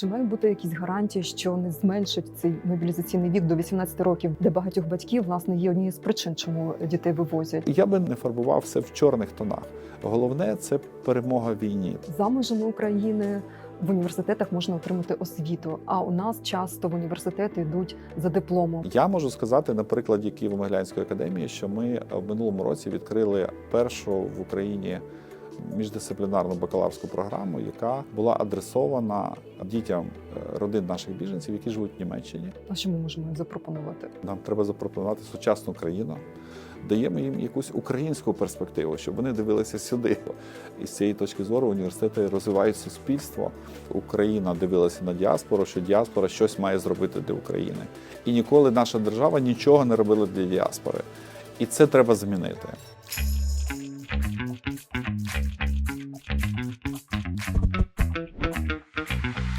Чи має бути якісь гарантії, що не зменшить цей мобілізаційний вік до 18 років, де багатьох батьків власне є однією з причин, чому дітей вивозять Я би не фарбував все в чорних тонах. Головне це перемога війні. за межами України. В університетах можна отримати освіту, а у нас часто в університети йдуть за дипломом. Я можу сказати на прикладі Києво-Могилянської академії, що ми в минулому році відкрили першу в Україні міждисциплінарну бакалаврську програму, яка була адресована дітям е, родин наших біженців, які живуть в Німеччині. А що ми можемо їм запропонувати? Нам треба запропонувати сучасну країну. Даємо їм якусь українську перспективу, щоб вони дивилися сюди. І з цієї точки зору університети розвивають суспільство. Україна дивилася на діаспору, що діаспора щось має зробити для України. І ніколи наша держава нічого не робила для діаспори. І це треба змінити.